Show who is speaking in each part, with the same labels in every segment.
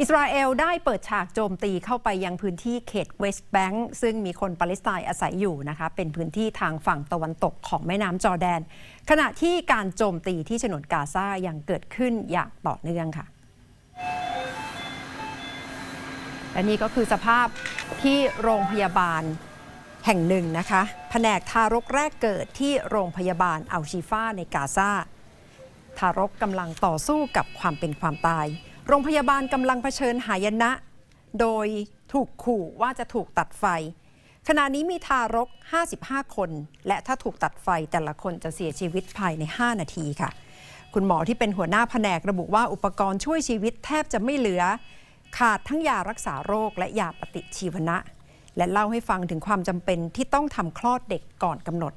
Speaker 1: อิสราเอลได้เปิดฉากโจมตีเข้าไปยังพื้นที่เขตเวสต์แบงก์ซึ่งมีคนปาเลสไตน์อาศัยอยู่นะคะเป็นพื้นที่ทางฝั่งตะวันตกของแม่น้ำจอแดน ขณะที่การโจมตีที่ฉนวนกาซายังเกิดขึ้นอย่างต่อเนื่องค่ะ และนี่ก็คือสภาพที่โรงพยาบาลแห่งหนึ่งนะคะแผนกทารกแรกเกิดที่โรงพยาบาลอัลชีฟาในกาซาทารกกำลังต่อสู้กับความเป็นความตาย โรงพยาบาลกำลังเผชิญหายนะ โดยถูกขู่ว่าจะถูกตัดไฟ ขณะนี้มีทารก 55 คน และถ้าถูกตัดไฟแต่ละคนจะเสียชีวิตภายใน 5 นาทีค่ะ คุณหมอที่เป็นหัวหน้าแผนกระบุว่าอุปกรณ์ช่วยชีวิตแทบจะไม่เหลือ ขาดทั้งยารักษาโรคและยาปฏิชีวนะ และเล่าให้ฟังถึงความจำเป็นที่ต้องทำคลอดเด็กก่อนกำหนด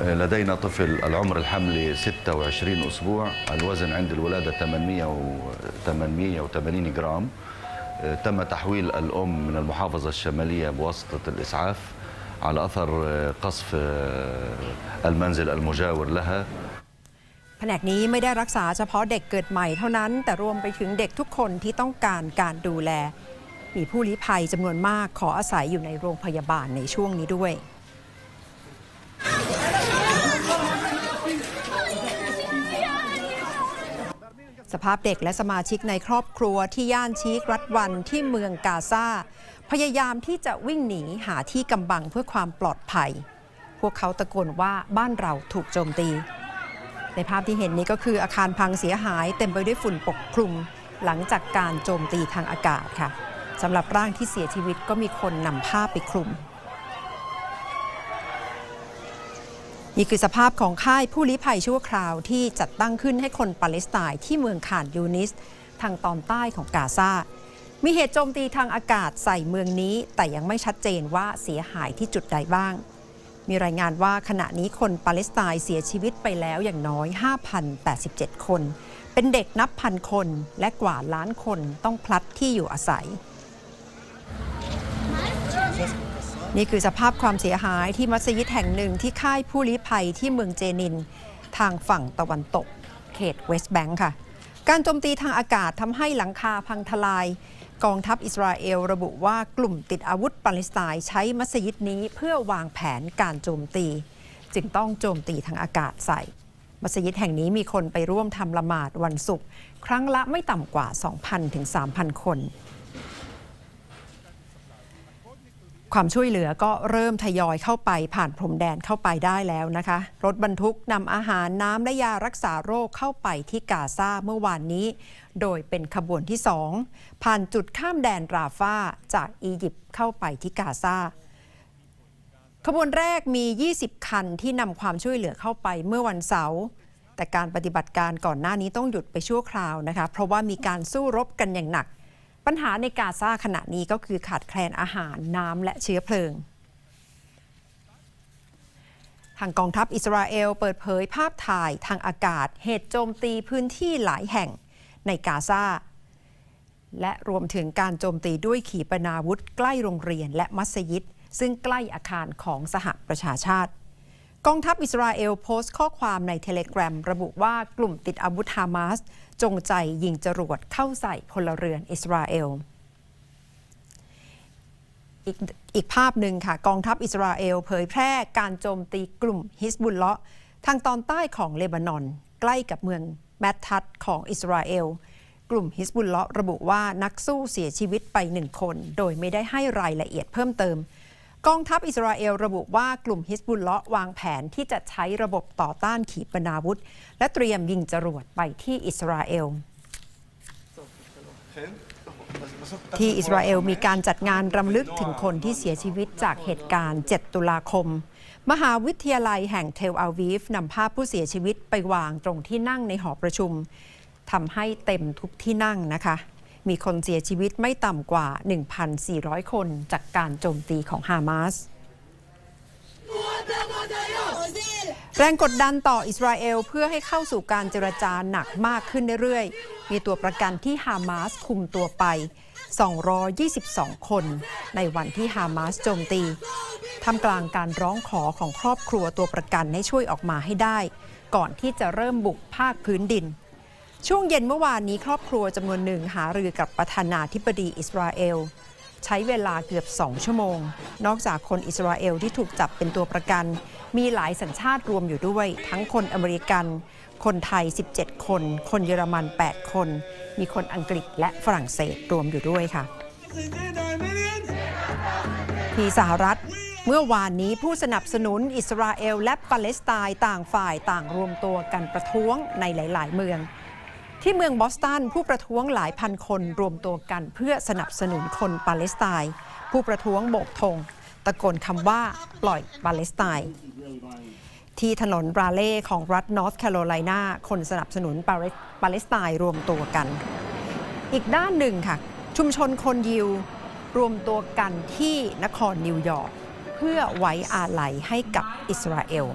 Speaker 2: لدينا طفل العمر الحملي 26 أسبوع الوزن عند الولادة 800 و 880 جرام تم تحويل الأم من المحافظة الشمالية بواسطة الإسعاف على أثر قصف المنزل المجاور لها
Speaker 1: แผนกนี้ไม่ได้รักษาเฉพาะเด็กเกิดใหม่เท่านั้น แต่รวมไปถึงเด็กทุกคนที่ต้องการการดูแล มีผู้ลี้ภัยจำนวนมากขออาศัยอยู่ในโรงพยาบาลในช่วงนี้ด้วย สภาพเด็กและสมาชิกในครอบครัวที่ย่านชีกรัฐวันที่เมืองกาซาพยายามที่จะวิ่งหนีหาที่กำบังเพื่อความปลอดภัย พวกเขาตะโกนว่าบ้านเราถูกโจมตี ในภาพที่เห็นนี้ก็คืออาคารพังเสียหายเต็มไปด้วยฝุ่นปกคลุม หลังจากการโจมตีทางอากาศค่ะสำหรับร่างที่เสียชีวิตก็มีคนนำผ้าไปคลุม นี่คือสภาพของค่ายผู้ลี้ภัยชั่วคราวที่จัดตั้งขึ้นให้คนปาเลสไตน์ที่เมืองขานยูนิส ทางตอนใต้ของกาซา มีเหตุโจมตีทางอากาศใส่เมืองนี้ แต่ยังไม่ชัดเจนว่าเสียหายที่จุดใดบ้าง มีรายงานว่าขณะนี้คนปาเลสไตน์เสียชีวิตไปแล้วอย่างน้อย 5,087 คน เป็นเด็กนับพันคนและกว่าล้านคนต้องพลัดที่อยู่อาศัย นี่คือสภาพความเสียหายที่มัสยิดแห่งหนึ่งที่ค่ายผู้ลี้ภัยที่เมืองเจนิน ทางฝั่งตะวันตก เขตเวสต์แบงค์ค่ะ การโจมตีทางอากาศทำให้หลังคาพังทลาย กองทัพอิสราเอลระบุว่ากลุ่มติดอาวุธปาเลสไตน์ใช้มัสยิดนี้เพื่อวางแผนการโจมตี จึงต้องโจมตีทางอากาศใส่ มัสยิดแห่งนี้มีคนไปร่วมทำละหมาดวันศุกร์ครั้งละไม่ต่ำกว่า 2,000ถึง3,000 คน ความช่วยเหลือก็เริ่มทยอยเข้าไปผ่านพรมแดนเข้าไปได้แล้วนะคะ รถบรรทุกนำอาหารน้ำและยารักษาโรคเข้าไปที่กาซาเมื่อวานนี้ โดยเป็นขบวนที่2ผ่านจุดข้ามแดนราฟาจากอียิปต์เข้าไปที่กาซาขบวนแรกมี 20 คันที่นำความช่วยเหลือเข้าไปเมื่อวันเสาร์แต่การปฏิบัติการก่อนหน้านี้ต้องหยุดไปชั่วคราวนะคะ เพราะว่ามีการสู้รบกันอย่างหนัก ปัญหาในกาซาขณะนี้ก็คือขาดแคลนอาหารน้ำและเชื้อเพลิงทางกองทัพอิสราเอลเปิดเผยภาพถ่ายทางอากาศ เหตุโจมตีพื้นที่หลายแห่งในกาซาและรวมถึงการโจมตีด้วยขีปนาวุธใกล้โรงเรียนและมัสยิด ซึ่งใกล้อาคารของสหประชาชาติ กองทัพอิสราเอลโพสต์ข้อความในเทเลกราระบุว่ากลุ่มติดอาวุธฮามาส จงใจยิงจรวดเข้าใส่พลเรือนอิสราเอลอีกอีกภาพหนึ่งค่ะ กองทัพอิสราเอลเผยแพร่การโจมตีกลุ่มฮิสบุลเลาะห์ทางตอนใต้ของเลบานอน ใกล้กับเมืองแมททัดของอิสราเอล กลุ่มฮิสบุลเลาะห์ระบุว่านักสู้เสียชีวิตไปหนึ่งคน โดยไม่ได้ให้รายละเอียดเพิ่มเติม กองทัพอิสราเอลระบุว่ากลุ่มฮิสบุลเลาะวางแผนที่จะใช้ระบบต่อต้านขีปนาวุธ และเตรียมยิงจรวดไปที่อิสราเอล ที่อิสราเอลมีการจัดงานรำลึกถึงคนที่เสียชีวิตจากเหตุการณ์ 7 ตุลาคม มหาวิทยาลัยแห่งเทลอาวีฟนำภาพผู้เสียชีวิตไปวางตรงที่นั่งในหอประชุมทำให้เต็มทุกที่นั่งนะคะ มีคนเสียชีวิตไม่ต่ำกว่า 1,400 คนจากการโจมตีของฮามาสแรงกดดันต่ออิสราเอลเพื่อให้เข้าสู่การเจรจาหนักมากขึ้นเรื่อยๆ มีตัวประกันที่ฮามาสคุมตัวไป 222 คน ในวันที่ฮามาสโจมตีทำกลางการร้องขอของครอบครัวตัวประกันให้ช่วยออกมาให้ได้ ก่อนที่จะเริ่มบุกภาคพื้นดิน ช่วงเย็นเมื่อวานนี้ครอบครัวจำนวนหนึ่งหารือกับประธานาธิบดีอิสราเอล ใช้เวลาเกือบ 2 ชั่วโมง นอกจากคนอิสราเอลที่ถูกจับเป็นตัวประกัน มีหลายสัญชาติรวมอยู่ด้วย ทั้งคนอเมริกัน คนไทย 17 คน คนเยอรมัน 8 คน มีคนอังกฤษและฝรั่งเศสรวมอยู่ด้วยค่ะ ที่สหรัฐเมื่อวานนี้ผู้สนับสนุนอิสราเอลและปาเลสไตน์ต่างฝ่ายต่างรวมตัวกันประท้วงในหลาย ๆ เมือง ที่เมืองบอสตันผู้ประท้วงหลายพันคนรวมตัวกันเพื่อสนับสนุนคนปาเลสไตน์ผู้ประท้วงโบกธงตะโกนคำว่าปล่อยปาเลสไตน์ที่ถนนบราเล่ของรัฐนอร์ทแคโรไลนาคนสนับสนุนปาเลปาเลสไตน์รวมตัวกัน อีกด้านหนึ่งค่ะ ชุมชนคนยิวรวมตัวกันที่นครนิวยอร์กเพื่อไว้อาลัยให้กับอิสราเอล